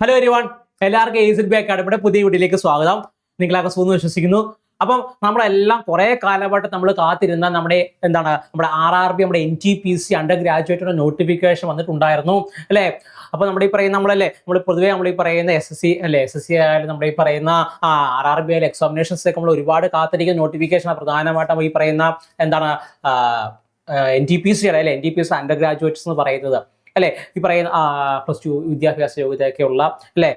Hello everyone എല്ലാവർക്കും എയ്സിഡ് B അക്കാഡമിയുടെ പുതിയ വീട്ടിലേക്ക് സ്വാഗതം. നിങ്ങളൊക്കെ സുഖം വിശ്വസിക്കുന്നു. അപ്പം നമ്മളെല്ലാം കുറേ കാലമായിട്ട് നമ്മൾ കാത്തിരുന്ന നമ്മുടെ എന്താണ് നമ്മുടെ ആർ ആർ ബി നമ്മുടെ N T P C under ഗ്രാജുവേറ്റിന്റെ notification വന്നിട്ടുണ്ടായിരുന്നു അല്ലേ? അപ്പോൾ നമ്മുടെ ഈ പറയുന്ന നമ്മളല്ലേ നമ്മൾ പൊതുവേ നമ്മൾ ഈ പറയുന്ന എസ് എസ് സി അല്ലെ? എസ് എസ് സി ആയാലും നമ്മുടെ ഈ പറയുന്ന ആർ ആർ ബി ആയാലും എക്സാമിനേഷൻസ് ഒക്കെ നമ്മൾ ഒരുപാട് കാത്തിരിക്കുന്ന നോട്ടിഫിക്കേഷൻ പ്രധാനമായിട്ടും ഈ പറയുന്ന എന്താണ് എൻ ടി പി സി അല്ലെ? N T P C under graduates എന്ന് പറയുന്നത്. അല്ലെ? ഈ പറയുന്ന പ്ലസ് ടു വിദ്യാഭ്യാസ യോഗ്യതയൊക്കെയുള്ള അല്ലെ?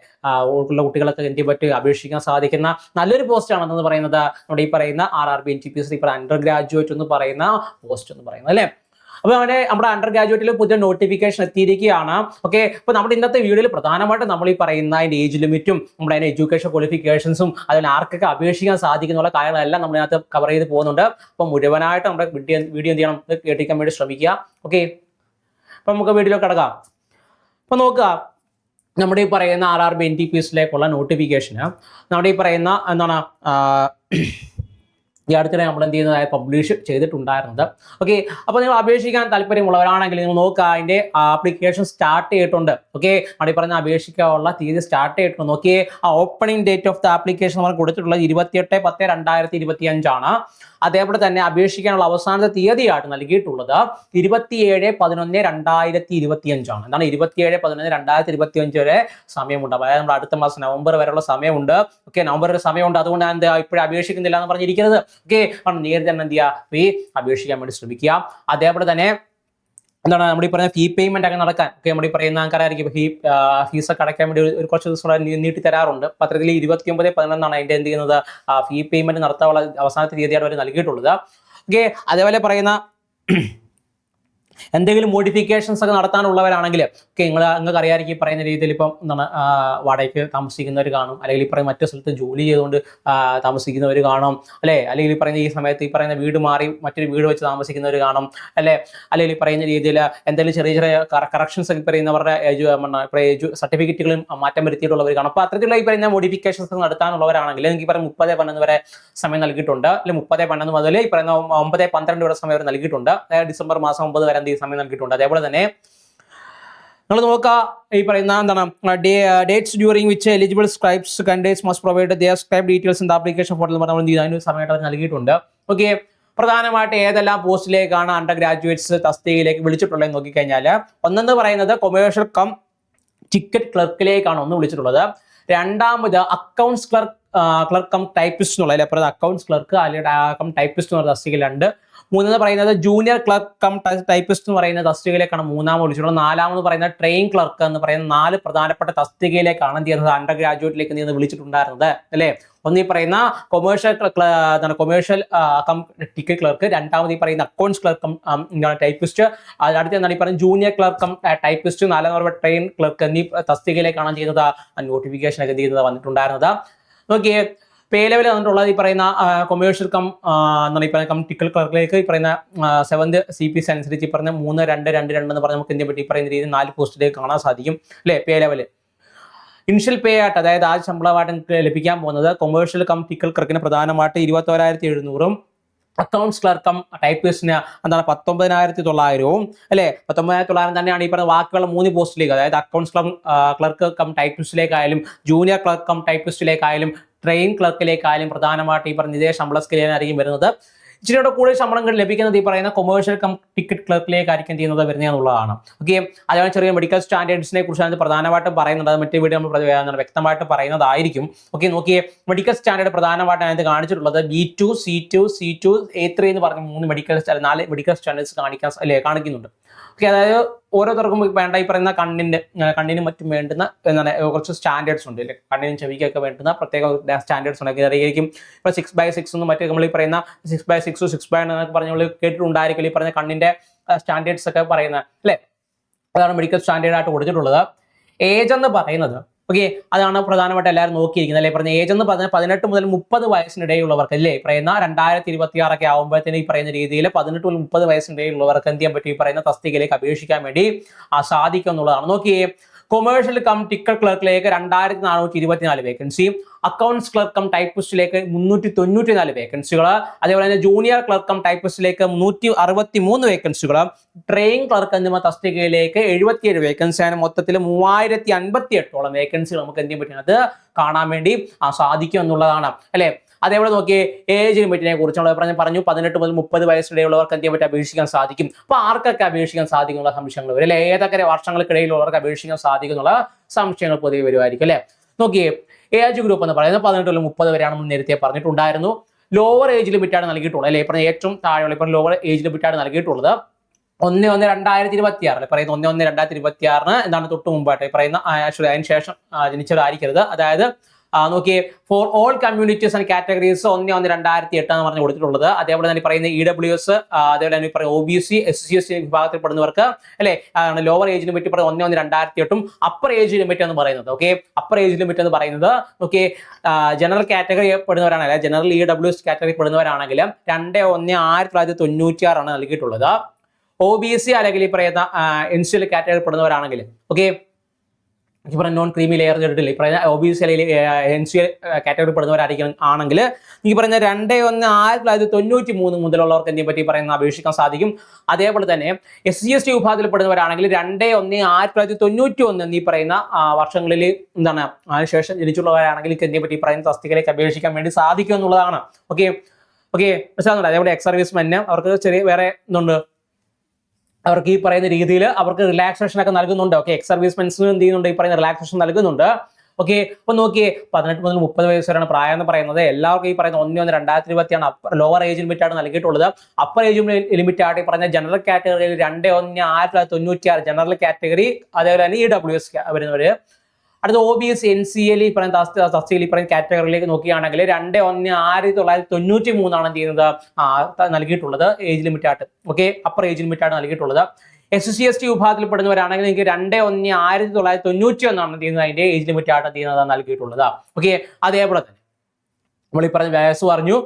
ഉള്ള കുട്ടികളൊക്കെ എന്ത് പറ്റി അപേക്ഷിക്കാൻ സാധിക്കുന്ന നല്ലൊരു പോസ്റ്റ് ആണെന്ന് പറയുന്നത് നമ്മുടെ ഈ പറയുന്ന R R B N T P S ഇപ്പോൾ അണ്ടർ ഗ്രാജുവേറ്റ് എന്ന് പറയുന്ന പോസ്റ്റ് എന്ന് പറയുന്നത് അല്ലെ? അപ്പൊ നമ്മുടെ നമ്മുടെ അണ്ടർ ഗ്രാജുവേറ്റിൽ പുതിയ നോട്ടിഫിക്കേഷൻ എത്തിയിരിക്കുകയാണ്. ഓക്കെ അപ്പൊ നമ്മുടെ ഇന്നത്തെ വീഡിയോയിൽ പ്രധാനമായിട്ടും നമ്മൾ ഈ പറയുന്ന അതിന്റെ ഏജ് ലിമിറ്റും നമ്മുടെ അതിന്റെ എഡ്യൂക്കേഷൻ ക്വാളിഫിക്കേഷൻസും അതിന് ആർക്കൊക്കെ അപേക്ഷിക്കാൻ സാധിക്കുന്നുള്ള കാര്യങ്ങളെല്ലാം നമ്മൾ കവർ ചെയ്ത് പോകുന്നുണ്ട്. അപ്പൊ മുഴുവനായിട്ട് നമ്മുടെ വീഡിയോ വീഡിയോ എന്ത് ചെയ്യണം? കേട്ടിരിക്കാൻ വേണ്ടി ശ്രമിക്കുക. ഓക്കെ അപ്പൊ നമുക്ക് വീഡിയോ കിടക്കാം. അപ്പൊ നോക്കുക നമ്മുടെ ഈ പറയുന്ന R R B N T P എസിലേക്കുള്ള നോട്ടിഫിക്കേഷന് നമ്മുടെ ഈ പറയുന്ന എന്താണ് ഈ അടുത്തിടെ നമ്മൾ എന്ത് ചെയ്യുന്നതായി പബ്ലിഷ് ചെയ്തിട്ടുണ്ടായിരുന്നത്. ഓക്കെ അപ്പോൾ നിങ്ങൾ അപേക്ഷിക്കാൻ താല്പര്യമുള്ളവരാണെങ്കിൽ നിങ്ങൾ നോക്കുക അതിന്റെ ആപ്ലിക്കേഷൻ സ്റ്റാർട്ട് ചെയ്തിട്ടുണ്ട്. ഓക്കെ അവിടെ പറഞ്ഞ അപേക്ഷിക്കാനുള്ള തീയതി സ്റ്റാർട്ട് ചെയ്തിട്ടുണ്ട്. നോക്കിയേ ആ opening date of the application നമ്മൾ കൊടുത്തിട്ടുള്ളത് ഇരുപത്തിയെട്ട് പത്ത് രണ്ടായിരത്തി ഇരുപത്തി അഞ്ചാണ് അതേപോലെ തന്നെ അപേക്ഷിക്കാനുള്ള അവസാനത്തെ തീയതിയായിട്ട് നൽകിയിട്ടുള്ളത് ഇരുപത്തിയേഴ് പതിനൊന്ന് രണ്ടായിരത്തി ഇരുപത്തി അഞ്ചാണ് എന്താണ് ഇരുപത്തിയേഴ് പതിനൊന്ന് രണ്ടായിരത്തി ഇരുപത്തി അഞ്ച് വരെ സമയമുണ്ട്. അതായത് നമ്മുടെ അടുത്ത മാസം നവംബർ വരെയുള്ള സമയമുണ്ട്. ഓക്കെ നവംബർ വരെ സമയമുണ്ട്. അതുകൊണ്ട് ഞാൻ എന്താ ഇപ്പോഴും അപേക്ഷിക്കുന്നില്ല എന്ന് പറഞ്ഞിരിക്കുന്നത് ഓക്കെ കാരണം നേരിട്ട് തന്നെ എന്ത് ചെയ്യുക? ഈ അപേക്ഷിക്കാൻ വേണ്ടി ശ്രമിക്കുക. അതേപോലെ തന്നെ എന്താണ് നമ്മുടെ ഈ പറയുന്ന ഫീ പേയ്മെന്റ് ഒക്കെ നടക്കാൻ ഒക്കെ നമ്മുടെ ഈ പറയുന്ന ആൾക്കാരായിരിക്കും. ഫീ ഫീസ് ഒക്കെ അടയ്ക്കാൻ വേണ്ടി ഒരു- കുറച്ച് ദിവസം കൂടെ നീട്ടി തരാറുണ്ട്. പത്രത്തിൽ ഇരുപത്തി ഒമ്പത് പതിനൊന്നാണ് അതിന്റെ എന്ത് ചെയ്യുന്നത്? ഫീ പേയ്മെന്റ് നടത്താനുള്ള അവസാനത്തെ തീയതിയാണ് അവർ നൽകിയിട്ടുള്ളത്. ഓക്കെ. അതേപോലെ പറയുന്ന എന്തെങ്കിലും മോഡിഫിക്കേഷൻസ് ഒക്കെ നടത്താനുള്ളവരാണെങ്കിൽ ഓക്കെ നിങ്ങൾ നിങ്ങൾക്ക് അറിയാമായിരിക്കും പറയുന്ന രീതിയിൽ ഇപ്പം എന്താണ് വാടകയ്ക്ക് താമസിക്കുന്നവർ കാണും. അല്ലെങ്കിൽ ഈ പറയുന്ന മറ്റു സ്ഥലത്ത് ജോലി ചെയ്തുകൊണ്ട് താമസിക്കുന്നവർ കാണും. അല്ലേ? അല്ലെങ്കിൽ ഈ പറയുന്ന ഈ സമയത്ത് ഈ പറയുന്ന വീട് മാറി മറ്റൊരു വീട് വെച്ച് താമസിക്കുന്നവർ കാണും. അല്ലേ? അല്ലെങ്കിൽ ഈ പറയുന്ന രീതിയിൽ എന്തെങ്കിലും ചെറിയ ചെറിയ കറക്ഷൻസ് ഒക്കെ പറയുന്നവരുടെ സർട്ടിഫിക്കറ്റുകളും മാറ്റം വരുത്തിയിട്ടുള്ളവർ കാണും. അപ്പോൾ അത്തരത്തിലുള്ള ഈ പറയുന്ന മോഡിഫിക്കേഷൻസ് ഒക്കെ നടത്താനുള്ളവരാണെങ്കിൽ എനിക്ക് പറയുന്ന മുപ്പത് പന്ത്രണ്ട് വരെ സമയം നൽകിയിട്ടുണ്ട്. അല്ലെങ്കിൽ മുപ്പത് പന്ത്രണ്ട് മുതൽ ഈ പറയുന്ന ഒമ്പത് പന്ത്രണ്ട് വരെ സമയം അവർ നൽകിയിട്ടുണ്ട്. ഡിസംബർ മാസം ഒമ്പത് വരെ ഈ സമയം നൽകിയിട്ടുണ്ട്. അതേപോലെ തന്നെ നമ്മൾ നോക്കുക ഈ പറയുന്ന എന്താണ് dates during which eligible scribes candidates must provide their scribe details in the application എന്ന് പറഞ്ഞാൽ അതിന് സമയത്ത് അവർ നൽകിയിട്ടുണ്ട്. ഓക്കെ പ്രധാനമായിട്ട് ഏതെല്ലാം പോസ്റ്റിലേക്കാണ് അണ്ടർ ഗ്രാജുവേറ്റ്സ് തസ്തികയിലേക്ക് വിളിച്ചിട്ടുള്ളത് നോക്കിക്കഴിഞ്ഞാൽ ഒന്നെന്ന് പറയുന്നത് കൊമേഴ്ഷ്യൽ കം ടിക്കറ്റ് ക്ലർക്കിലേക്കാണ് ഒന്ന് വിളിച്ചിട്ടുള്ളത്. രണ്ടാമത് accounts clerk clerk cum typist എന്നുള്ള അല്ലെങ്കിൽ അക്കൗണ്ട്സ് ക്ലർക്ക് അല്ലെങ്കിൽ കം ടൈപ്പിസ്റ്റ് എന്ന് പറയുന്ന തസ്തികയിലുണ്ട്. മൂന്നെന്ന് പറയുന്നത് ജൂനിയർ ക്ലർക്ക് കം ടൈപ്പിസ്റ്റ് എന്ന് പറയുന്ന തസ്തികയിലേക്കാണ് മൂന്നാമത് വിളിച്ചിട്ടുള്ളത് നാലാമെന്ന് പറയുന്ന ട്രെയിൻ ക്ലർക്ക് എന്ന് പറയുന്ന നാല് പ്രധാനപ്പെട്ട തസ്തികയിലേക്കാണ് എന്ത് ചെയ്യുന്നത്? അണ്ടർ ഗ്രാജുവേറ്റിലേക്ക് എന്ത് വിളിച്ചിട്ടുണ്ടായിരുന്നത്. അല്ലേ? ഒന്ന് ഈ പറയുന്ന കൊമേഴ്ഷ്യൽ എന്താണ് കൊമേഴ്ഷ്യൽ കം ടിക്കറ്റ് ക്ലർക്ക് രണ്ടാമത് ഈ പറയുന്ന അക്കൗണ്ട്സ് ക്ലർക്ക് എന്താണ് ടൈപ്പിസ്റ്റ് അടുത്ത എന്താണ് ഈ പറയുന്ന ജൂനിയർ ക്ലർക്ക് ടൈപ്പിസ്റ്റ് നാലാം പറയുമ്പോൾ ട്രെയിൻ ക്ലർക്ക് എന്നീ തസ്തികയിലേക്കാണ് ചെയ്യുന്നത്? നോട്ടിഫിക്കേഷൻ ഒക്കെ എന്ത് ചെയ്യുന്നത്? വന്നിട്ടുണ്ടായിരുന്നത്. നോക്കിയേ പേ ലെവൽ വന്നിട്ടുള്ളത് ഈ പറയുന്ന കൊമേഴ്ഷ്യൽ കം എന്താണ് ഈ കം ടിക്കൽ ക്ലർക്കിലേക്ക് ഈ പറയുന്ന സെവന്ത് സി പി സി അനുസരിച്ച് ഈ പറഞ്ഞ മൂന്ന് രണ്ട് രണ്ട് രണ്ട് എന്ന് പറഞ്ഞ് നമുക്ക് എന്തിനെ പറ്റി? പറയുന്ന രീതിയിൽ നാല് പോസ്റ്റിലേക്ക് കാണാൻ സാധിക്കും അല്ലേ? പേ ലെവൽ ഇനിഷ്യൽ പേ ആയിട്ട് അതായത് ആദ്യ ശമ്പളമായിട്ട് നിങ്ങൾക്ക് ലഭിക്കാൻ പോകുന്നത് കൊമേഴ്ഷ്യൽ കം ടിക്കൽ ക്ലർക്കിന് പ്രധാനമായിട്ട് ഇരുപത്തോരായിരത്തി എഴുന്നൂറും അക്കൗണ്ട്സ് ക്ലർക്കം ടൈപ്പിസ്റ്റിന് എന്താണ് പത്തൊമ്പതിനായിരത്തി തൊള്ളായിരവും അല്ലെ? പത്തൊമ്പതിനായിരത്തി തൊള്ളായിരം തന്നെയാണ് ഈ പറഞ്ഞ ബാക്കിയുള്ള മൂന്ന് പോസ്റ്റിലേക്ക് അതായത് അക്കൗണ്ട്സ് ക്ലം ക്ലർക്ക് കം ടൈപ്പിസ്റ്റിലേക്കായാലും ജൂനിയർ ക്ലർക്ക് കം ടൈപ്പിസ്റ്റിലേക്കായാലും ട്രെയിൻ ക്ലർക്കിലേക്കായാലും പ്രധാനമായിട്ട് ഈ പറഞ്ഞ ഇതേ ശമ്പള സ്കെയിലായിരിക്കും വരുന്നത്. ഇച്ചിരിയുടെ കൂടുതൽ ശമ്പളങ്ങൾ ലഭിക്കുന്നത് ഈ പറയുന്ന കൊമേഴ്ഷ്യൽ കം ടിക്കറ്റ് ക്ലർക്കിലേക്കായിരിക്കും ചെയ്യുന്നത് വരുന്നത് എന്നുള്ളതാണ്. ഓക്കെ അതേപോലെ ചെറിയ മെഡിക്കൽ സ്റ്റാൻഡേർഡ്സിനെ കുറിച്ചാണ് പ്രധാനമായിട്ടും പറയുന്നത്. അത് മറ്റേ വീഡിയോ നമ്മൾ വ്യക്തമായിട്ട് പറയുന്നതായിരിക്കും. ഓക്കെ നോക്കിയേ മെഡിക്കൽ സ്റ്റാൻഡേർഡ് പ്രധാനമായിട്ട് അതിനകത്ത് കാണിച്ചിട്ടുള്ളത് B two C two C two A three എന്ന് പറഞ്ഞ മൂന്ന് മെഡിക്കൽ നാല് മെഡിക്കൽ സ്റ്റാൻഡേർഡ്സ് കാണിക്കാൻ അല്ലേ കാണിക്കുന്നുണ്ട്. ഓക്കെ അതായത് ഓരോരുത്തർക്കും വേണ്ട ഈ പറയുന്ന കണ്ണിന്റെ കണ്ണിന് മറ്റും വേണ്ടുന്ന എന്താണ് കുറച്ച് സ്റ്റാൻഡേർഡ്സ് ഉണ്ട് അല്ലേ? കണ്ണിനും ചെവിക്കൊക്കെ വേണ്ടുന്ന പ്രത്യേക സ്റ്റാൻഡേർഡ്സ് ഉണ്ട്. അതായിരിക്കും ഇപ്പൊ സിക്സ് ബൈ സിക്സ് എന്നും മറ്റേ നമ്മൾ ഈ പറയുന്ന six by six six by എന്നൊക്കെ പറഞ്ഞ നമ്മൾ കേട്ടിട്ടുണ്ടായിരിക്കും ഈ പറഞ്ഞ കണ്ണിന്റെ സ്റ്റാൻഡേർഡ്സ് ഒക്കെ പറയുന്ന അല്ലേ? അതാണ് മെഡിക്കൽ സ്റ്റാൻഡേർഡ് ആയിട്ട് കൊടുത്തിട്ടുള്ളത്. ഏജ് എന്ന് പറയുന്നത് ഓക്കെ അതാണ് പ്രധാനമായിട്ട് എല്ലാവരും നോക്കിയിരിക്കുന്നത്. അല്ലെ? പറഞ്ഞ ഏജ് എന്ന് പറഞ്ഞാൽ പതിനെട്ട് മുതൽ മുപ്പത് വയസ്സിനിടയിലുള്ളവർക്ക് അല്ലേ? പറയുന്ന രണ്ടായിരത്തി ഇരുപത്തി ആറൊക്കെ ആകുമ്പോഴത്തേന് ഈ പറയുന്ന രീതിയിൽ പതിനെട്ട് മുതൽ മുപ്പത് വയസ്സിനിടയിലുള്ളവർക്ക് എന്ത് ചെയ്യാൻ പറ്റും? ഈ പറയുന്ന തസ്തികയിലേക്ക് അപേക്ഷിക്കാൻ വേണ്ടി സാധിക്കും എന്നുള്ളതാണ് നോക്കിയേ കൊമേഴ്ഷ്യൽ കം ടിക്കറ്റ് ക്ലർക്കിലേക്ക് രണ്ടായിരത്തി നാനൂറ്റി ഇരുപത്തിനാല് വേക്കൻസി അക്കൗണ്ട്സ് ക്ലർക്കം ടൈപ്പിസ്റ്റിലേക്ക് മുന്നൂറ്റി തൊണ്ണൂറ്റി നാല് വേക്കൻസികൾ അതേപോലെ തന്നെ ജൂനിയർ ക്ലർക്കം ടൈപ്പിസ്റ്റിലേക്ക് മുന്നൂറ്റി അറുപത്തി മൂന്ന് വേക്കൻസികൾ ട്രെയിൻ ക്ലർക്ക് എന്നിവ തസ്തികയിലേക്ക് എഴുപത്തിയേഴ് വേക്കൻസിയാണ് മൊത്തത്തിൽ മൂവായിരത്തി അൻപത്തി എട്ടോളം വേക്കൻസികൾ നമുക്ക് എന്ത് ചെയ്യാൻ പറ്റുന്നത് കാണാൻ വേണ്ടി സാധിക്കും എന്നുള്ളതാണ്. അല്ലെ? അതേപോലെ നോക്കിയേ ഏജ് ലിമിറ്റിനെ കുറിച്ച് നമ്മൾ പറഞ്ഞ പറഞ്ഞു. പതിനെട്ട് മുതൽ മുപ്പത് വയസ്സിടയുള്ളവർക്ക് എന്ത് പറ്റും? അപേക്ഷിക്കാൻ സാധിക്കും. അപ്പൊ ആർക്കൊക്കെ അപേക്ഷിക്കാൻ സാധിക്കുന്നുള്ള സംശയങ്ങൾ വരും? അല്ലെ? ഏതൊക്കെ വർഷങ്ങൾക്കിടയിലുള്ളവർക്ക് അപേക്ഷിക്കാൻ സാധിക്കുന്നുള്ള സംശയങ്ങൾ പൊതുവെ വരുമായിരിക്കും അല്ലെ? നോക്കിയേ ഏജ് ഗ്രൂപ്പ് എന്ന് പറയുന്നത് പതിനെട്ട് മുതൽ മുപ്പത് വരെയാണെന്ന് നേരത്തെ പറഞ്ഞിട്ടുണ്ടായിരുന്നു. ലോവർ ഏജ് ലിമിറ്റാണ് നൽകിയിട്ടുള്ളത് അല്ലെ? ഇപ്പം ഏറ്റവും താഴെയുള്ള ഇപ്പം ലോവർ ഏജ് ലിമിറ്റാണ് നൽകിയിട്ടുള്ളത്. ഒന്ന് ഒന്ന് രണ്ടായിരത്തി ഇരുപത്തി ആറിൽ പറയുന്ന ഒന്ന് ഒന്ന് രണ്ടായിരത്തി ഇരുപത്തി ആറിന് എന്താണ് തൊട്ട് മുമ്പായിട്ട് പറയുന്ന ആക്ച്വലി അതിന് ശേഷം ജനിച്ചവരായിരിക്കരുത്. അതായത് നോക്കിയേ for all communities and categories ഒന്ന് ഒന്ന് രണ്ടായിരത്തി എട്ടാണ് പറഞ്ഞ് കൊടുത്തിട്ടുള്ളത്. അതേപോലെ തന്നെ പറയുന്ന ഇ ഡബ്ല്യു എസ് അതേപോലെ തന്നെ പറയുന്ന O B C S C S C വിഭാഗത്തിൽപ്പെടുന്നവർക്ക് അല്ലെ? ലോവർ ഏജ് ലിമിറ്റ് പറയുന്നത് ഒന്ന് ഒന്ന് രണ്ടായിരത്തി എട്ടും അപ്പർ ഏജ് ലിമിറ്റ് എന്ന് പറയുന്നത് ഓക്കെ അപ്പർ ഏജ് ലിമിറ്റ് എന്ന് പറയുന്നത് ഓക്കെ ജനറൽ കാറ്റഗറി പെടുന്നവരാണ് അല്ലെ general E W S category പെടുന്നവരാണെങ്കിൽ രണ്ട് ഒന്ന് ആയിരത്തി തൊള്ളായിരത്തി തൊണ്ണൂറ്റി ആറാണ് നൽകിയിട്ടുള്ളത്. ഒ ബി സി അല്ലെങ്കിൽ ഈ പറയുന്ന എൻ സി എൽ കാറ്റഗറി പെടുന്നവരാണെങ്കിൽ ഓക്കെ ഈ പറഞ്ഞ നോൺ ക്രീമി ലെയർ ചെയ്തിട്ടില്ല ഈ പറഞ്ഞ സി അല്ലെങ്കിൽ എൻ സി കാറ്റഗറി പെടുന്നവരായിരിക്കും ആണെങ്കിൽ ഈ പറഞ്ഞ രണ്ട് ഒന്ന് ആയിരത്തി തൊള്ളായിരത്തി തൊണ്ണൂറ്റി മൂന്ന് മുതലുള്ളവർക്ക് എന്തിനെ പറ്റി പറയുന്ന അപേക്ഷിക്കാൻ സാധിക്കും. അതേപോലെ തന്നെ എസ് സി എസ് ടി വിഭാഗത്തിൽ പെടുന്നവരാണെങ്കിൽ രണ്ട് ഒന്ന് ആയിരത്തി തൊള്ളായിരത്തി തൊണ്ണൂറ്റി ഒന്ന് എന്നീ പറയുന്ന വർഷങ്ങളിൽ എന്താണ് അതിനുശേഷം ജനിച്ചുള്ളവരാണെങ്കിൽ എന്തിനെ പറ്റി പറയുന്ന തസ്തികയിലേക്ക് അപേക്ഷിക്കാൻ വേണ്ടി സാധിക്കും എന്നുള്ളതാണ്. ഓക്കെ ഓക്കെ മനസ്സിലാകുന്നുണ്ട് അതേപോലെ എക്സ് സർവീസ്മെന് അവർക്ക് ചെറിയ വേറെ ഇതുണ്ട്. അവർക്ക് ഈ പറയുന്ന രീതിയിൽ അവർക്ക് റിലാക്സേഷൻ ഒക്കെ നൽകുന്നുണ്ട്. ഓക്കെ എക്സ് സർവീസ്മെൻസിന് എന്ത് ചെയ്യുന്നുണ്ട്? ഈ പറയുന്ന റിലാക്സേഷൻ നൽകുന്നുണ്ട്. ഓക്കെ അപ്പൊ നോക്കിയേ പതിനെട്ട് മുതൽ മുപ്പത് വയസ്സ് വരെയാണ് പ്രായം എന്ന് പറയുന്നത്. എല്ലാവർക്കും ഈ പറയുന്ന ഒന്ന് ഒന്ന് രണ്ടായിരത്തി ഇരുപത്തിയാണ് അപ്പർ ലോവർ ഏജ് ലിമിറ്റ് ആണ് നൽകിയിട്ടുള്ളത്. അപ്പർ ഏജ് ലിമിറ്റ് ആയിട്ട് ഈ പറഞ്ഞ ജനറൽ കാറ്റഗറിയിൽ രണ്ട് ഒന്ന് ആയിരത്തി തൊള്ളായിരത്തി തൊണ്ണൂറ്റി ആറ് ജനറൽ കാറ്റഗറി അതേപോലെ തന്നെ ഇ ഡബ്ല്യു എസ് വരുന്നവര്. അടുത്ത O B S N C L ഈ പറയുന്ന തസ്തി തസ്തികയിൽ പറയുന്ന കാറ്റഗറിയിലേക്ക് നോക്കുകയാണെങ്കിൽ രണ്ട് ഒന്ന് ആയിരത്തി തൊള്ളായിരത്തി തൊണ്ണൂറ്റി മൂന്നാണ് എന്ത് ചെയ്യുന്നത്? നൽകിയിട്ടുള്ളത്. ഏജ് ലിമിറ്റ് ആയിട്ട്. ഓക്കെ അപ്പർ ഏജ് ലിമിറ്റ് നൽകിയിട്ടുള്ളത്. എസ് സി എസ് ടി വിഭാഗത്തിൽ പെടുന്നവരാണെങ്കിൽ നിങ്ങൾക്ക് രണ്ട് ഒന്ന് ആയിരത്തി തൊള്ളായിരത്തി തൊണ്ണൂറ്റി ഒന്നാണ് ചെയ്യുന്നത്? അതിന്റെ ഏജ് ലിമിറ്റ് ആയിട്ട് ചെയ്യുന്നത്? നൽകിയിട്ടുള്ളത്. ഓക്കെ അതേപോലെ തന്നെ. നമ്മൾ ഈ പറഞ്ഞ വയസ്സ് പറഞ്ഞു.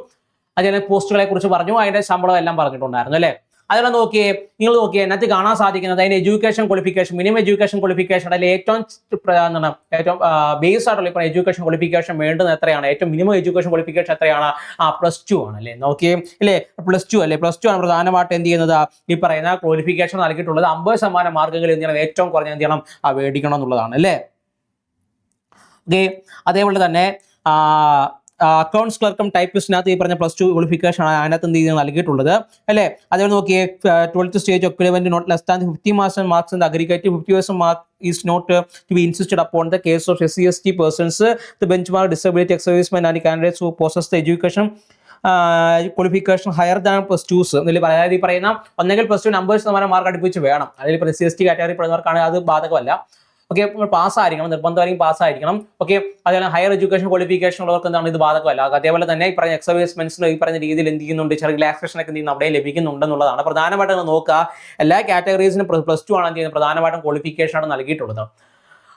അതിനെ പോസ്റ്റുകളെ കുറിച്ച് പറഞ്ഞു. അതിന്റെ ശമ്പളം എല്ലാം പറഞ്ഞിട്ടുണ്ടായിരുന്നു അല്ലേ? അതെല്ലാം നോക്കിയേ നിങ്ങൾ നോക്കിയേ അതിനകത്ത് കാണാൻ സാധിക്കുന്നത് അതിന്റെ education qualification minimum education qualification അതിൽ ഏറ്റവും പ്രധാന ഏറ്റവും ബേസ് ആയിട്ടുള്ള ഇപ്പോൾ എഡ്യൂക്കേഷൻ ക്വാളിഫിക്കേഷൻ വേണ്ടുന്നത് എത്രയാണ്? ഏറ്റവും മിനിമം എഡ്യൂക്കേഷൻ ക്വാളിഫിക്കേഷൻ എത്രയാണ്? ആ പ്ലസ് ടു ആണ് അല്ലേ? നോക്കിയേ അല്ലേ? പ്ലസ് ടു അല്ലേ? പ്ലസ് ടു ആണ് പ്രധാനമായിട്ട് എന്ത് ചെയ്യുന്നത്? ഈ പറയുന്ന ക്വാളിഫിക്കേഷൻ നൽകിയിട്ടുള്ളത് അമ്പത് ശതമാനം മാർക്കുകൾ എന്ത് ചെയ്യണം ഏറ്റവും കുറഞ്ഞ എന്ത് ചെയ്യണം? ആ മേടിക്കണം എന്നുള്ളതാണ് അല്ലേ? അതേപോലെ തന്നെ അക്കൗണ്ട്സ് ക്ലർക്കും ടൈപ്പിസ്റ്റിനകത്ത് ഈ പറഞ്ഞ പ്ലസ് ടു ക്വാളിഫിക്കേഷൻ ആണ് അതിനകത്ത് എന്ത് ചെയ്ത് നൽകിയിട്ടുള്ളത്. അല്ലേ? അതേപോലെ നോക്കിയേ twelfth stage equivalent not less than fifty marks marks in aggregate fifty percent mark is not to be insisted upon the case of S C S T persons the benchmark disability ex-servicemen and candidates who process the education qualification higher than plus twos എന്നിൽ അതായത് ഈ പറയുന്ന ഒന്നെങ്കിൽ plus two numbers ശതമാനം mark അടുപ്പിച്ച് വേണം. അതിൽ S C S T category പെടുന്നവർക്കാണെങ്കിൽ അത് ബാധകമല്ല. ഓക്കെ പാസ്സായിരിക്കണം നിർബന്ധമായിരിക്കും പാസ്സായിരിക്കണം ഓക്കെ അതേപോലെ ഹയർ എഡ്യൂക്കേഷൻ ക്വാളിഫിക്കേഷൻ ഉള്ളവർക്ക് എന്താണ് ഇത് ബാധകമല്ല. അതേപോലെ തന്നെ ഈ പറഞ്ഞ എക്സർവീസ്മെന്റ്സിന് ഈ പറഞ്ഞ രീതിയിൽ എന്ത് ചെയ്യുന്നുണ്ട്? ചില റിലാക്സേഷൻ ഒക്കെ ചെയ്യുന്നു അവിടെ ലഭിക്കുന്നുണ്ടെന്നുള്ളതാണ്. പ്രധാനമായിട്ട് നിങ്ങൾ നോക്കുക. എല്ലാ കാറ്റഗറീസിനും പ്ലസ് ടു ആണ് ചെയ്യുന്നത്? പ്രധാനമായിട്ടും ക്വാളിഫിക്കേഷൻ ആണ് നൽകിയിട്ടുള്ളത്.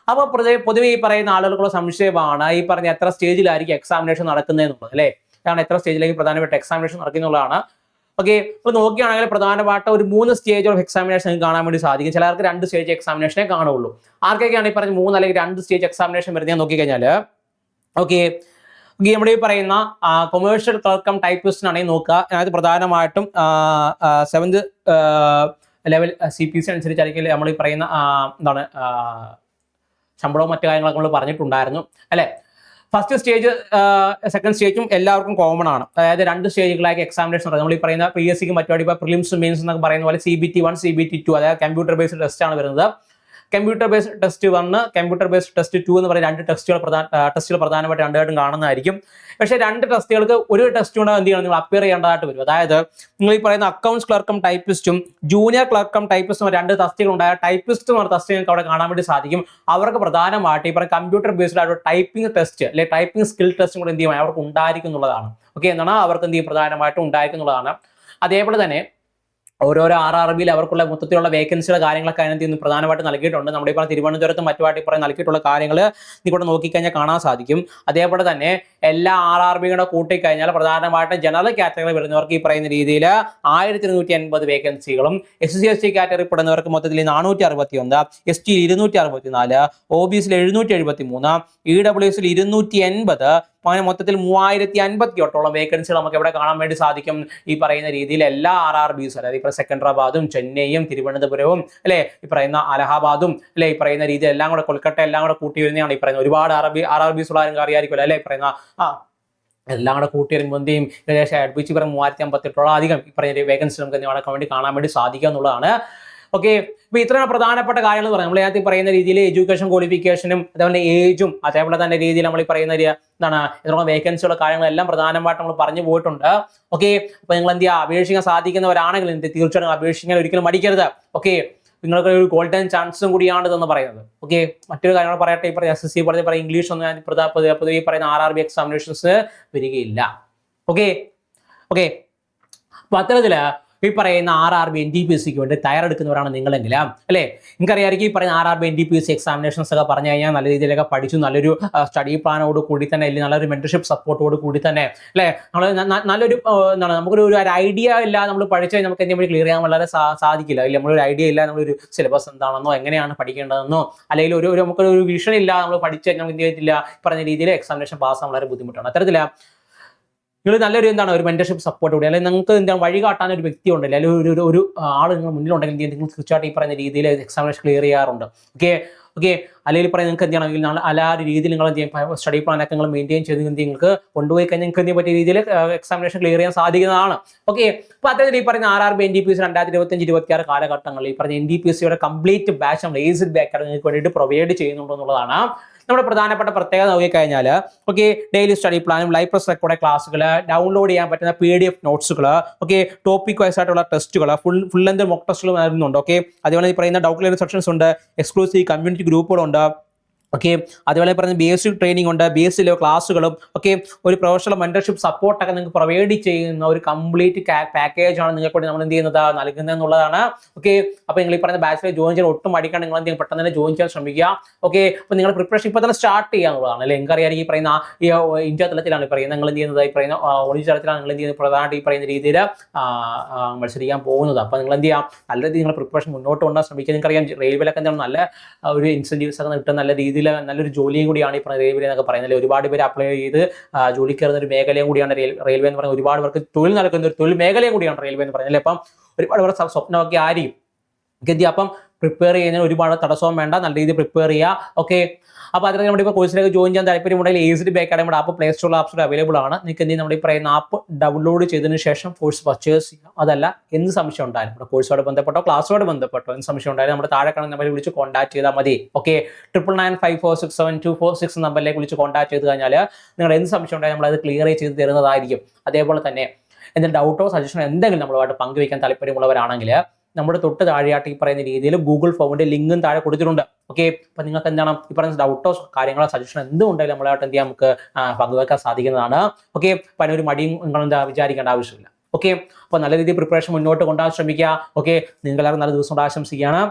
അപ്പോൾ പൊതുവെ ഈ പറയുന്ന ആളുകൾക്കുള്ള സംശയമാണ് ഈ പറഞ്ഞ എത്ര സ്റ്റേജിലായിരിക്കും എക്സാമിനേഷൻ നടക്കുന്നത് എന്നുള്ളത് അല്ലേ? കാരണം എത്ര സ്റ്റേജിലേക്ക് പ്രധാനപ്പെട്ട എക്സാമിനേഷൻ നടക്കുന്നുള്ളതാണ് ഓക്കെ ഇപ്പൊ നോക്കുകയാണെങ്കിൽ പ്രധാനമായിട്ട് ഒരു മൂന്ന് സ്റ്റേജ് ഓഫ് എക്സാമിനേഷൻ കാണാൻ വേണ്ടി സാധിക്കും. ചിലർക്ക് രണ്ട് സ്റ്റേജ് എക്സാമിനേഷനെ കാണുള്ളൂ. ആർക്കൊക്കെയാണ് ഈ പറഞ്ഞ മൂന്ന് അല്ലെങ്കിൽ രണ്ട് സ്റ്റേജ് എക്സാമിനേഷൻ വരുന്നത് നോക്കിക്കഴിഞ്ഞാൽ ഓക്കെ നമ്മുടെ ഈ പറയുന്ന കൊമേഴ്ഷ്യൽ ക്ലർക്കം ടൈപ്പിസ്റ്റിനാണെങ്കിൽ നോക്കുക. അതിനകത്ത് പ്രധാനമായിട്ടും seventh level C P C അനുസരിച്ചായിരിക്കും നമ്മൾ ഈ പറയുന്ന എന്താണ് ശമ്പളവും മറ്റു കാര്യങ്ങളൊക്കെ നമ്മൾ പറഞ്ഞിട്ടുണ്ടായിരുന്നു. അല്ലെ? ഫസ്റ്റ് സ്റ്റേജ് സെക്കൻഡ് സ്റ്റേജും എല്ലാവർക്കും കോമൺ ആണ്. അതായത് രണ്ട് സ്റ്റേജുകളായി എക്സാമിനേഷൻ നമ്മൾ ഈ പറയുന്ന പി എസ് സിക്ക് മറ്റു പ്രിലിംസ് മെയിൻസ് എന്നൊക്കെ പറയുന്ന പോലെ C B T one C B T two അതായത് കമ്പ്യൂട്ടർ ബേസ്ഡ് ടെസ്റ്റ് ആണ് വരുന്നത്. Computer based test one computer based test two എന്ന് പറയുന്ന രണ്ട് ടെസ്റ്റുകൾ പ്രധാന ടെസ്റ്റുകൾ പ്രധാനമായിട്ട് രണ്ടായിട്ടും കാണുന്നതായിരിക്കും. പക്ഷേ രണ്ട് ടെസ്റ്റുകൾക്ക് ഒരു ടെസ്റ്റ് കൊണ്ട് എന്ത് ചെയ്യണം? നിങ്ങൾ അപ്പിയർ ചെയ്യേണ്ടതായിട്ട് വരും. അതായത് നിങ്ങൾ ഈ പറയുന്ന അക്കൗണ്ട്സ് ക്ലർക്കും ടൈപ്പിസ്റ്റും ജൂനിയർ ക്ലർക്കും ടൈപ്പിസ്റ്റും രണ്ട് തസ്തികൾ ഉണ്ടായ ടൈപ്പിസ്റ്റ് എന്ന് പറഞ്ഞ തസ്തിക നിങ്ങൾക്ക് അവിടെ കാണാൻ വേണ്ടി സാധിക്കും. അവർക്ക് പ്രധാനമായിട്ട് പറയുന്ന കമ്പ്യൂട്ടർ ബേസ്ഡ് ആയിട്ട് ടൈപ്പിംഗ് ടെസ്റ്റ് അല്ലെ ടൈപ്പിംഗ് സ്കിൽ ടെസ്റ്റും കൂടെ എന്ത് ചെയ്യും? അവർക്ക് ഉണ്ടായിരിക്കും എന്നുള്ളതാണ്. ഓക്കെ എന്നാണ് അവർക്ക് എന്ത് ചെയ്യും? പ്രധാനമായിട്ടും ഉണ്ടായിരിക്കും എന്നുള്ളതാണ്. അതേപോലെ തന്നെ ഓരോരോ ആർ ആർ ബിയിൽ അവർക്കുള്ള മൊത്തത്തിലുള്ള വേക്കൻസിയുടെ കാര്യങ്ങളൊക്കെ അതിനകത്ത് ഇന്ന് പ്രധാനമായിട്ട് നൽകിയിട്ടുണ്ട്. നമ്മുടെ ഇപ്പോൾ തിരുവനന്തപുരത്തും മറ്റുമായിട്ട് ഇപ്പോൾ നൽകിയിട്ടുള്ള കാര്യങ്ങൾ ഇവിടെ നോക്കിക്കഴിഞ്ഞാൽ കാണാൻ സാധിക്കും. അതേപോലെ തന്നെ എല്ലാ ആർ ആർ ബിയുടെ കൂട്ടിക്കഴിഞ്ഞാൽ പ്രധാനമായിട്ടും ജനറൽ കാറ്റഗറി വരുന്നവർക്ക് ഈ പറയുന്ന രീതിയിൽ ആയിരത്തി ഇരുന്നൂറ്റി അൻപത് വേക്കൻസികളും S C S T category പെടുന്നവർക്ക് മൊത്തത്തിൽ നാനൂറ്റി അറുപത്തി ഒന്ന് എസ് ടി ഇരുന്നൂറ്റി അറുപത്തി നാല് ഒ ബി സിൽ എഴുന്നൂറ്റി എഴുപത്തി മൂന്ന് ഇ ഡബ്ല്യു എസിൽ ഇരുന്നൂറ്റി എൺപത് അങ്ങനെ മൊത്തത്തിൽ മൂവായിരത്തി അൻപത്തി എട്ടോളം വേക്കൻസികൾ നമുക്ക് ഇവിടെ കാണാൻ വേണ്ടി സാധിക്കും. ഈ പറയുന്ന രീതിയിൽ എല്ലാ ആർ ആർ ബിസും അതായത് ഇപ്പോൾ സെക്കൻഡറാബാദും ചെന്നൈയും തിരുവനന്തപുരവും അല്ലെ? ഈ പറയുന്ന അലഹാബാദും അല്ലെ? ഈ പറയുന്ന രീതിയിൽ എല്ലാം കൂടെ കൊൽക്കട്ട എല്ലാം കൂടെ കൂട്ടി വരുന്നതാണ്. ഈ പറയുന്നത് ഒരുപാട് R B R R Bs ഉള്ള ആരും അറിയാമായിരിക്കുമല്ലോ അല്ലെ? ഈ പറയുന്ന ആ എല്ലാം കൂടെ കൂട്ടി ചെയ്യും? ഏകദേശം അടുപ്പിച്ച് പറയും മൂവായിരത്തി അമ്പത്തെട്ടോളം അധികം ഈ പറഞ്ഞ വേക്കൻസി നമുക്ക് നടക്കാൻ വേണ്ടി കാണാൻ വേണ്ടി സാധിക്കുക എന്നുള്ളതാണ്. ഓക്കെ ഇപ്പൊ ഇത്രയാണ് പ്രധാനപ്പെട്ട കാര്യങ്ങൾ പറയാം. നമ്മൾ നേരത്തെ പറയുന്ന രീതിയിൽ എഡ്യൂക്കേഷൻ ക്വാളിഫിക്കേഷനും അതേപോലെ ഏജും അതേപോലെ തന്നെ രീതിയിൽ നമ്മൾ ഈ പറയുന്ന എന്താണ് ഇതിനുള്ള വേക്കൻസിയുള്ള കാര്യങ്ങളെല്ലാം പ്രധാനമായിട്ട് നമ്മൾ പറഞ്ഞു പോയിട്ടുണ്ട്. ഓക്കെ അപ്പൊ നിങ്ങൾ എന്ത് ചെയ്യുക? അപേക്ഷിക്കാൻ സാധിക്കുന്നവരാണെങ്കിൽ തീർച്ചയായിട്ടും അപേക്ഷിക്കാൻ ഒരിക്കലും മടിക്കരുത്. ഓക്കെ നിങ്ങൾക്ക് ഒരു ഗോൾഡൻ ചാൻസും കൂടിയാണ് ഇതെന്ന് പറയുന്നത്. ഓക്കെ മറ്റൊരു കാര്യങ്ങൾ പറയട്ടെ. ഇപ്പോൾ എസ് എസ് സി പറഞ്ഞ പറയും ഇംഗ്ലീഷ് ഒന്നും ഞാൻ പൊതുവെ ഈ പറയുന്ന ആർ ആർ ബി എക്സാമിനേഷൻസ് വരികയില്ല. ഓക്കെ ഓക്കെ അപ്പൊ അത്തരത്തിൽ ഈ പറയുന്ന R R B N D P S സിക്ക് വേണ്ടി തയ്യാറെടുക്കുന്നവരാണ് നിങ്ങളെങ്കിൽ അല്ലേ? നിങ്ങൾക്കറിയായിരിക്കും ഈ പറയുന്ന R R B N D P S C examinations ഒക്കെ പറഞ്ഞു കഴിഞ്ഞാൽ നല്ല രീതിയിലൊക്കെ പഠിച്ചു നല്ലൊരു സ്റ്റഡി പ്ലാനോട് കൂടി തന്നെ അല്ലെങ്കിൽ നല്ലൊരു മെന്റർഷിപ്പ് സപ്പോർട്ടോട് കൂടി തന്നെ അല്ലേ? നമ്മൾ നല്ലൊരു എന്താണ് നമുക്കൊരു ഒരു ഐഡിയ ഇല്ല നമ്മൾ പഠിച്ചു കഴിഞ്ഞാൽ നമുക്ക് എന്തെങ്കിലും ക്ലിയർ ചെയ്യാൻ വളരെ സാധിക്കില്ല. ഇല്ല നമ്മളൊരു ഐഡിയ ഇല്ല നമ്മളൊരു സിലബസ് എന്താണെന്നോ എങ്ങനെയാണ് പഠിക്കേണ്ടതെന്നോ അല്ലെങ്കിൽ ഒരു നമുക്കൊരു വിഷൻ ഇല്ല നമ്മൾ പഠിച്ചു കഴിഞ്ഞാൽ നമുക്ക് എന്ത് ചെയ്തില്ല പറഞ്ഞ രീതിയിൽ എക്സാമിനേഷൻ പാസ് വളരെ ബുദ്ധിമുട്ടാണ്. അത്തരത്തില നിങ്ങൾ നല്ലൊരു എന്താണ് ഒരു മെന്റർഷിപ്പ് സപ്പോർട്ട് കൂടി അല്ലെങ്കിൽ നിങ്ങൾക്ക് എന്താണ് വഴി കാട്ടാൻ ഒരു വ്യക്തി ഉണ്ടല്ലോ അല്ലെങ്കിൽ ഒരു ഒരു- ആൾ നിങ്ങൾ മുന്നിലുണ്ടെങ്കിൽ നിങ്ങൾ തീർച്ചയായിട്ടും ഈ പറയുന്ന രീതിയിൽ എക്സാമിനേഷൻ ക്ലിയർ ചെയ്യാറുണ്ട്. ഓക്കെ ഓക്കെ അല്ലെങ്കിൽ പറയാം നിങ്ങൾക്ക് എന്ത് ചെയ്യണമെങ്കിൽ നാളെ ആ രീതിയിൽ നിങ്ങൾ എന്ത് ചെയ്യും? സ്റ്റഡി പ്ലാൻ ഒക്കെ നിങ്ങൾ മെയിന്റെയിൻ ചെയ്ത് എന്ത് നിങ്ങൾക്ക് കൊണ്ടുപോയി കഴിഞ്ഞാൽ നിങ്ങൾക്ക് എന്ത് പറ്റിയ രീതിയിൽ എക്സാമിനേഷൻ ക്ലിയർ ചെയ്യാൻ സാധിക്കുന്നതാണ്. ഓക്കെ അപ്പോൾ അത്തരത്തിൽ ഈ പറഞ്ഞ R R B N D P S രണ്ടായിരത്തി ഇരുപത്തഞ്ച് ഇരുപത്തി ആറ് കാലഘട്ടങ്ങളിൽ ഈ പറഞ്ഞ എൻ ഡി പി എസ് സിയുടെ കംപ്ലീറ്റ് ബാച്ച് നമ്മൾ ഏസിഡ് ബാക്ക് നിങ്ങൾക്ക് വേണ്ടിയിട്ട് പ്രൊവൈഡ് ചെയ്യുന്നുണ്ടോ എന്നുള്ളതാണ്. നമ്മുടെ പ്രധാനപ്പെട്ട പ്രത്യേകത നോക്കിക്കഴിഞ്ഞാൽ ഓക്കെ ഡെയിലി സ്റ്റഡി പ്ലാനും ലൈവ് പ്രസ് റെക്കോർഡ് ക്ലാസ്സുകൾ ഡൗൺലോഡ് ചെയ്യാൻ പറ്റുന്ന പി ഡി എഫ് നോട്ട്സുകൾ ഓക്കെ ടോപ്പിക് വൈസ് ആയിട്ടുള്ള ടെസ്റ്റുകൾ ഫുൾ ഫുൾ ലെന്ത് മോക്ക് ടെസ്റ്റുകൾ നൽകുന്നുണ്ട് ഓക്കെ അതേപോലെ ഈ പറയുന്ന ഡൗട്ട് ക്ലിയർ സെക്ഷൻസ് ഉണ്ട് എക്സ്ക്ലൂസീവ് കമ്മ്യൂണിറ്റി ഗ്രൂപ്പുകളുണ്ട് ഓക്കെ അതുപോലെ പറഞ്ഞ ബേസിക് ട്രെയിനിങ് ഉണ്ട് ബേസിക് ലെവൽ ക്ലാസ്സുകളും ഒക്കെ ഒരു പ്രൊഫഷണൽ മെന്റർഷിപ്പ് സപ്പോർട്ടൊക്കെ നിങ്ങൾക്ക് പ്രൊവൈഡ് ചെയ്യുന്ന ഒരു കംപ്ലീറ്റ് പാക്കേജ് ആണ് നിങ്ങൾക്ക് നമ്മൾ എന്ത് ചെയ്യുന്നത്? നൽകുന്നത് എന്നുള്ളതാണ് ഓക്കെ അപ്പോൾ നിങ്ങൾ ഈ പറഞ്ഞ ബാച്ചിൽ ജോയിൻ ചെയ്യാൻ ഒട്ടും മടിക്കാണ്ട്. നിങ്ങൾ എന്തെങ്കിലും പെട്ടെന്ന് തന്നെ ജോയിൻ ചെയ്യാൻ ശ്രമിക്കുക. ഓക്കെ അപ്പോൾ നിങ്ങൾ പ്രിപ്പറേഷൻ ഇപ്പോൾ തന്നെ സ്റ്റാർട്ട് ചെയ്യുക എന്നുള്ളതാണ്. അല്ലെ? എനിക്കറിയാം ഈ പറയുന്ന ഈ ഇന്ത്യ തലത്തിലാണ് ഈ പറയുന്നത്. നിങ്ങൾ എന്ത് ചെയ്യുന്നത്? ഈ പറയുന്ന ഒളിച്ച തലത്തിലാണ് നിങ്ങൾ എന്ത് ചെയ്യുന്നത്? പ്രധാനമായിട്ട് ഈ പറയുന്ന രീതിയിൽ മത്സരിക്കാൻ പോകുന്നത്. അപ്പോൾ നിങ്ങൾ എന്ത് ചെയ്യാം നല്ല രീതിയിൽ നിങ്ങൾ പ്രിപ്പറേഷൻ മുന്നോട്ട് കൊണ്ടുപോകാൻ ശ്രമിക്കുക. നിങ്ങൾക്കറിയാം റെയിൽവേലൊക്കെ എന്താണ് നല്ല ഒരു ഇൻസെന്റീവ്സ് ഒക്കെ കിട്ടുന്ന നല്ല രീതിയിൽ നല്ലൊരു ജോലിയും കൂടിയാണ് ഈ റെയിൽവേ എന്നൊക്കെ പറയുന്നത്. ഒരുപാട് പേര് അപ്ലൈ ചെയ്ത് ജോലി കയറുന്ന ഒരു മേഖലയും കൂടിയാണ് റെയിൽവേ എന്ന് പറയുന്നത്. ഒരുപാട് പേർക്ക് തൊഴിൽ നൽകുന്ന ഒരു തൊഴിൽ മേഖലയും കൂടിയാണ് റെയിൽവേ എന്ന് പറയുന്നത്. അപ്പം ഒരുപാട് പേർ സ്വപ്നമൊക്കെ ആയിരിക്കും ഗതി അപ്പം പ്രിപ്പയർ ചെയ്യുന്നതിന് ഒരുപാട് തടസ്സവും വേണ്ട. നല്ല രീതിയിൽ പ്രിപ്പയർ ചെയ്യുക ഓക്കെ അപ്പോൾ അതിന് നമ്മുടെ ഇപ്പോൾ കോഴ്സിലേക്ക് ജോയിൻ ചെയ്യാൻ താല്പര്യമുണ്ടെങ്കിൽ ഏസ്ഡ് ബാക്ക് നമ്മുടെ ആപ്പ് പ്ലേ സ്റ്റോറിൽ സ്റ്റോർ അവൈലബിൾ ആണ്. നിങ്ങൾക്ക് എന്ത് നമ്മുടെ ഈ പറയുന്ന ആപ്പ് ഡൗൺലോഡ് ചെയ്തതിന് ശേഷം കോഴ്സ് പർച്ചേസ് ചെയ്യാം. അതല്ല എന്ത് സംശയം ഉണ്ടായാലും. നമ്മുടെ കോഴ്സുമായിട്ട് ബന്ധപ്പെട്ടോ ക്ലാസ്സുമായിട്ട് ബന്ധപ്പെട്ടോ എന്ത് സംശയം ഉണ്ടായാലും നമ്മുടെ താഴെ കാണുന്ന നമ്പറിൽ വിളിച്ച് കോൺടാക്ട് ചെയ്താൽ മതി. Okay triple nine five four six seven two four six നമ്പറിലേക്ക് വിളിച്ച് കോൺടാക്ട് ചെയ്ത് കഴിഞ്ഞാൽ നിങ്ങൾ എന്ത് സംശയം ഉണ്ടായാലും നമ്മൾ അത് ക്ലിയർ ചെയ്ത് തരുന്നതായിരിക്കും. അതേപോലെ തന്നെ എന്തെങ്കിലും ഡൗട്ടോ സജഷനോ എന്തെങ്കിലും നമ്മളുമായിട്ട് പങ്കുവയ്ക്കാൻ താല്പര്യമുള്ളവരാണെങ്കിൽ നമ്മുടെ തൊട്ട് താഴെയായിട്ട് ഈ പറയുന്ന രീതിയിൽ ഗൂഗിൾ ഫോമിന്റെ ലിങ്കും താഴെ കൊടുത്തിട്ടുണ്ട്. ഓക്കെ അപ്പൊ നിങ്ങൾക്ക് എന്താണ്? ഈ പറയുന്ന ഡൗട്ടോ കാര്യങ്ങളോ സജഷൻ എന്തുണ്ടെങ്കിലും നമ്മളായിട്ട് എന്ത് നമുക്ക് പങ്കുവെക്കാൻ സാധിക്കുന്നതാണ്. ഓക്കെ അപ്പൊ അതിനൊരു മടിയും നിങ്ങൾ എന്താ വിചാരിക്കേണ്ട ആവശ്യമില്ല. ഓക്കെ അപ്പൊ നല്ല രീതിയിൽ പ്രിപ്പറേഷൻ മുന്നോട്ട് കൊണ്ടുപോകാൻ ശ്രമിക്കുക. ഓക്കെ നിങ്ങൾ എല്ലാവരും നല്ല ദിവസം കൊണ്ട് ആശംസിക്കുകയാണ്.